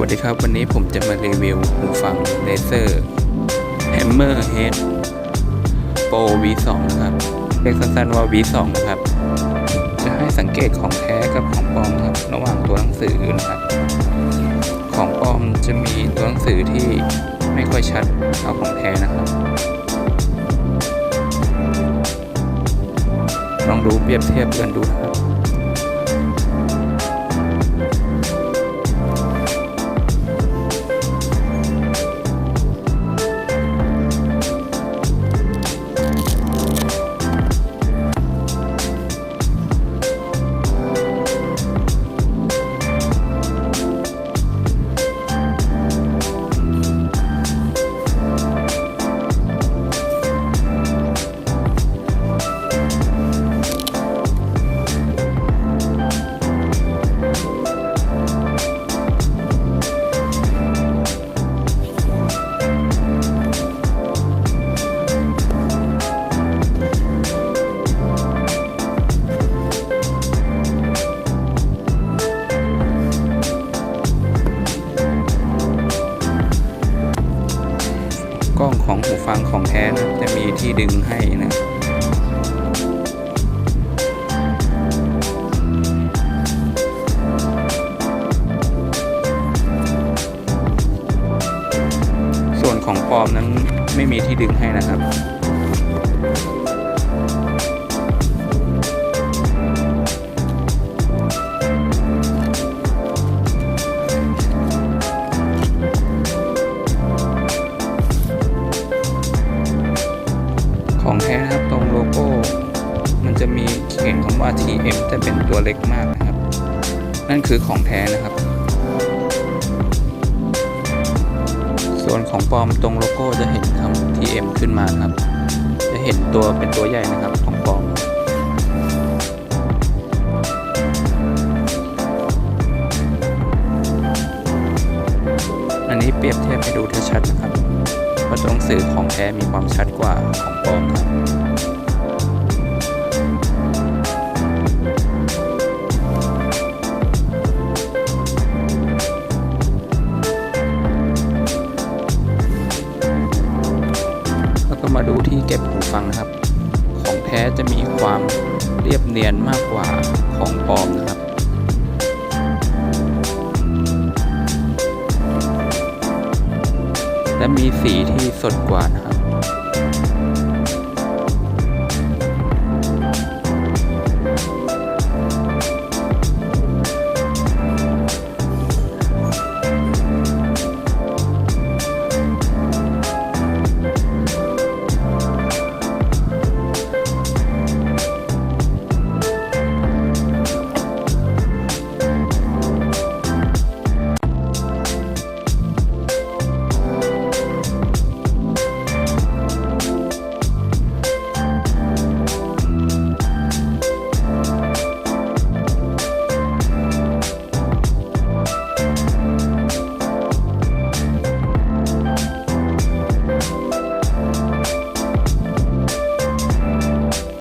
วัสดีครับ วันนี้ผมจะมารีวิวหูฟังเลเซอร์ Hammer Head Pro V2 นะครับเรียกสั้นๆว่า V2 นะครับ จะให้สังเกตของแท้กับของปลอมครับ ระหว่างตัวหนังสือนะครับ ของปลอมจะมีตัวหนังสือที่ไม่ค่อยชัดเท่าของแท้นะครับ ลองดูเปรียบเทียบกันดูครับ ล้องของหูฟังของแท้นะจะมีที่ดึงให้นะส่วนของปลอมนั้นไม่มีที่ดึงให้นะครับ ของแท้นะครับตรงโลโก้ มันจะมีเขียนคำว่า TM แต่เป็นตัวเล็กมากนะครับ นั่นคือของแท้นะครับ ส่วนของปลอมตรงโลโก้จะเห็นคำ TM ขึ้นมาครับ จะเห็นตัวเป็นตัวใหญ่นะครับของปลอมอันนี้เปรียบเทียบให้ดูชัดๆนะครับ เพราะตัวหนังสื่อของแท้มีความชัดกว่าของปลอมครับแล้วก็มาดูที่เก็บหูฟังนะครับ ของแท้จะมีความเรียบเนียนมากกว่าของปลอมนะครับ และมีสีที่สดกว่านะ